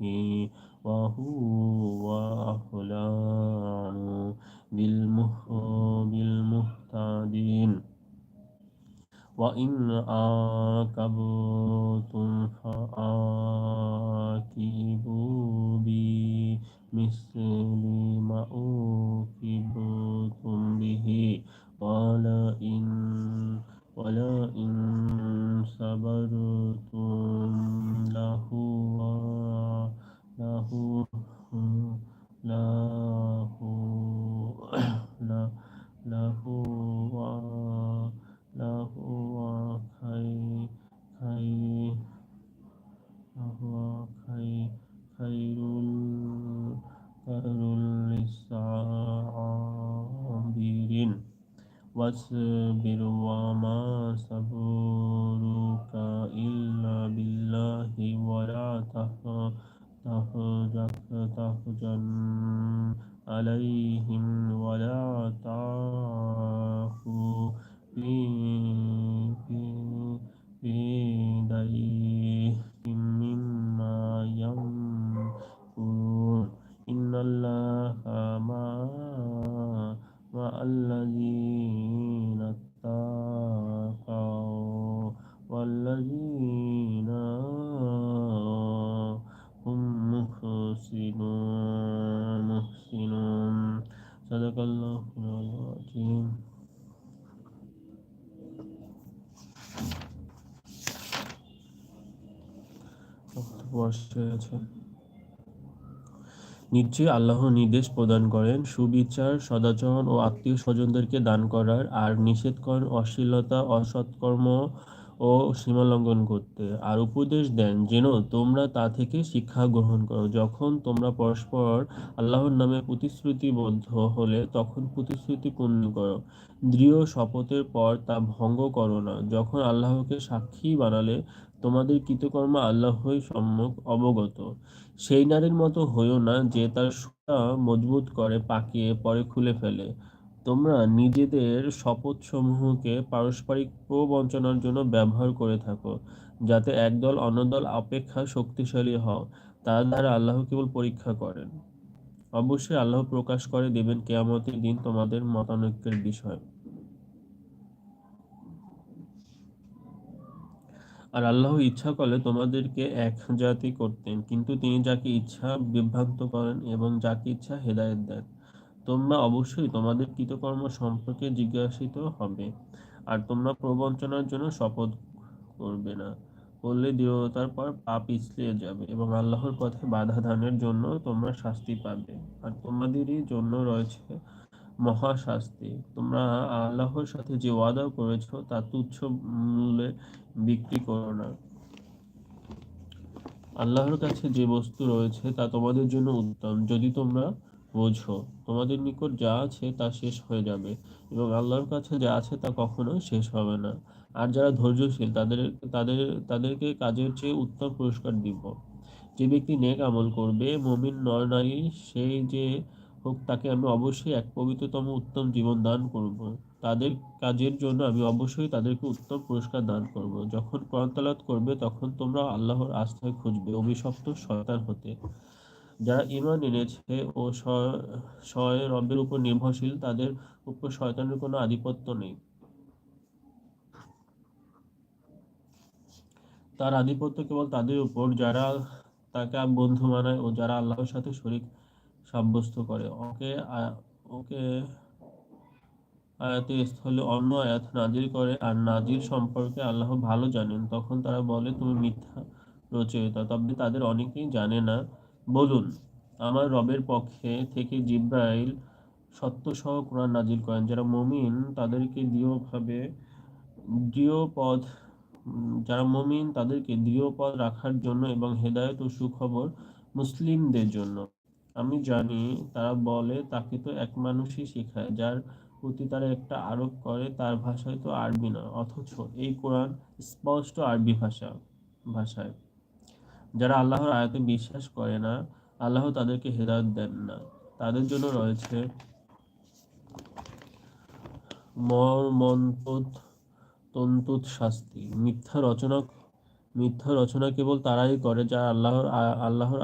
به وهو أعلم بالمهتدين. وإن عاقبتم فعاقبوا بمثل ما واصبر وما صبرك إلا بالله ولا تحزن عليهم صدق الله العظيم বসে আছে নিশ্চয়ই আল্লাহ নির্দেশ প্রদান করেন সুবিচার সদাচরণ ও আত্মীয় স্বজনদেরকে দান করার আর নিষেধ করেন অশ্লীলতা অসৎকর্ম ও সীমালঙ্ঘন করতে। আর উপদেশ দেন যেন তোমরা তা থেকে শিক্ষা গ্রহণ করো। যখন তোমরা পরস্পর আল্লাহর নামে প্রতিশ্রুতিবদ্ধ হলে তখন প্রতিশ্রুতি পূর্ণ করো। দৃঢ় শপথের পর তা ভঙ্গ করো না। যখন আল্লাহকে সাক্ষী বানালে তোমাদের কৃতকর্ম আল্লাহই সম্মুখ অবগত। সেই নারীর মতো হইও না যে তার সুতা মজবুত করে পাকিয়ে পরে খুলে ফেলে। তোমরা নিজেদের শপথসমূহকে পারস্পরিক প্রবঞ্চনার জন্য ব্যবহার করে থাকো, যাতে একদল অন্যদল অপেক্ষা শক্তিশালী হও। তার দ্বারা আল্লাহ কেবল পরীক্ষা করেন। অবশ্যই আল্লাহ প্রকাশ করে দেবেন কেয়ামতের দিন তোমাদের মতানৈক্যের বিষয়। আর আল্লাহ ইচ্ছা করলে তোমাদেরকে এক জাতি করতেন, কিন্তু তিনি যাকে ইচ্ছা বিভ্রান্ত করেন এবং যাকে ইচ্ছা হেদায়েত দেন। তোমরা অবশ্যই তোমাদের কৃতকর্ম সম্পর্কে জিজ্ঞাসিত হবে, আর তোমরা প্রবঞ্চনার জন্য শপথ করবে না। করলে দৃঢ়তার পর পা পিছলিয়ে যাবে এবং আল্লাহর পথে বাধা দানের জন্য তোমরা শাস্তি পাবে। আর তোমাদেরই জন্য রয়েছে মহাশাস্তি। তোমরা আল্লাহর সাথে যে ওয়াদা করেছ তা তুচ্ছ মূল্যে বিক্রি করো না। আল্লাহর কাছে যে বস্তু রয়েছে তা তোমাদের জন্য উত্তম। যদি তোমরা বোঝো, তোমাদের নিকট যা আছে তা শেষ হয়ে যাবে এবং আল্লাহর কাছে যা আছে তা কখনো শেষ হবে না আর যারা ধৈর্যশীল, তাদের তাদের, তাদেরকে কাজের চেয়ে উত্তম পুরস্কার দিব যে ব্যক্তি নেক আমল করবে, মমিন নর নারী সেই যে হোক তাকে আমি অবশ্যই এক পবিত্রতম উত্তম জীবন দান করব। তাদের কাজের জন্য আমি অবশ্যই তাদেরকে উত্তম পুরস্কার দান করব। যখন কোরআন করবে, তখন তোমরা আল্লাহর আস্থায় খুঁজবে, অভিশপ্ত শয়তান হতে যারা ইমান এনেছে ও স্বয় রবের উপর নির্ভরশীল, তাদের উপর শয়তানের কোনো আধিপত্য নেই। তার আধিপত্য কেবল তাদের উপর, যারা তাকে বন্ধু মানায় ও যারা আল্লাহর সাথে শরিক সাব্যস্ত করে। ওকে ওকে আয়াতের স্থলে অন্য আয়াত নাজির করে, আর নাজির সম্পর্কে আল্লাহ ভালো জানেন। তখন তারা বলে, তুমি মিথ্যা রচয়িতা। তবে তাদের অনেকেই জানে না বলুন, আমার রবের পক্ষে থেকে জিব্রাইল সত্য সহ কোরআন নাজিল করেন। যারা মমিন, তাদেরকে দৃঢ়ভাবে দৃঢ় পদ যারা মমিন, তাদেরকে দৃঢ় পদ রাখার জন্য এবং হেদায়ত ও সুখবর মুসলিমদের জন্য। আমি জানি তারা বলে, তাকে তো এক মানুষই শেখায়, যার প্রতি তারা একটা আরোপ করে, তার ভাষায় তো আরবি না অথচ এই কোরআন স্পষ্ট আরবি ভাষা, ভাষায়। যারা আল্লাহর আয়াতে বিশ্বাস করে না, আল্লাহ তাদেরকে হেদায়ত দেন না। তাদের জন্য রয়েছে তন্তুত শাস্তি। মিথ্যা রচনা মিথ্যা রচনা কেবল তারাই করে যারা আল্লাহর আল্লাহর